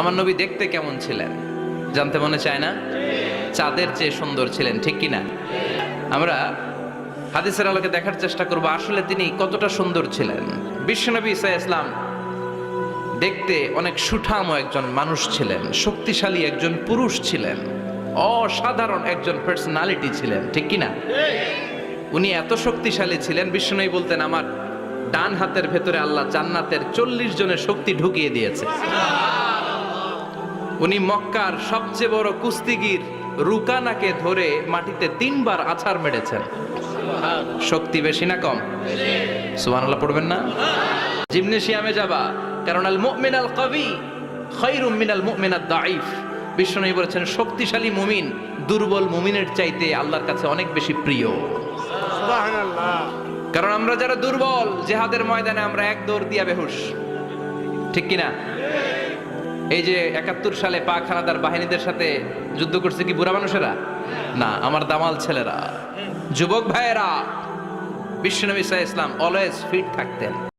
আমার নবী দেখতে কেমন ছিলেন? জানতে মনে চায় না? চাঁদের চেয়ে সুন্দর ছিলেন, ঠিক কি না আমরা হাদিসের আলোকে দেখার চেষ্টা করব, আসলে তিনি কতটা সুন্দর ছিলেন। বিশ্বনবী ইসা ইসলাম দেখতে অনেক সুঠাম একজন মানুষ ছিলেন, শক্তিশালী একজন পুরুষ ছিলেন, অসাধারণ একজন পার্সোনালিটি ছিলেন, ঠিক কি না উনি এত শক্তিশালী ছিলেন বিষ্ণুই বলতেন, আমার ডান হাতের ভেতরে আল্লাহ জান্নাতের চল্লিশ জনের শক্তি ঢুকিয়ে দিয়েছে। উনি মক্কার সবচেয়ে বড় কুস্তিগির রুকানাকে ধরে মাটিতে তিনবার আছাড় মেরেছেন। শক্তি বেশি না কম? সুবহানাল্লাহ পড়বেন না? জিমনেশিয়ামে যাবা কারণ আল মুমিন আল কবি খৈরুম মিনাল মুমিন আদ দাইফ বিষ্ণু বলেছেন শক্তিশালী মুমিন দুর্বল মুমিনের চাইতে আল্লাহর কাছে অনেক বেশি প্রিয়। কারণ আমরা যারা দুর্বল জেহাদের ময়দানে আমরা এক দৌড় দিয়া বেহুশ। ঠিক কিনা? এই যে একাত্তর সালে পাক হানাদার বাহিনীদের সাথে যুদ্ধ করছে কি বুড়া মানুষেরা? না, আমার দামাল ছেলেরা। যুবক ভাইয়েরা, বিশ্বনবী সাহা ইসলাম অলওয়েজ ফিট থাকতেন।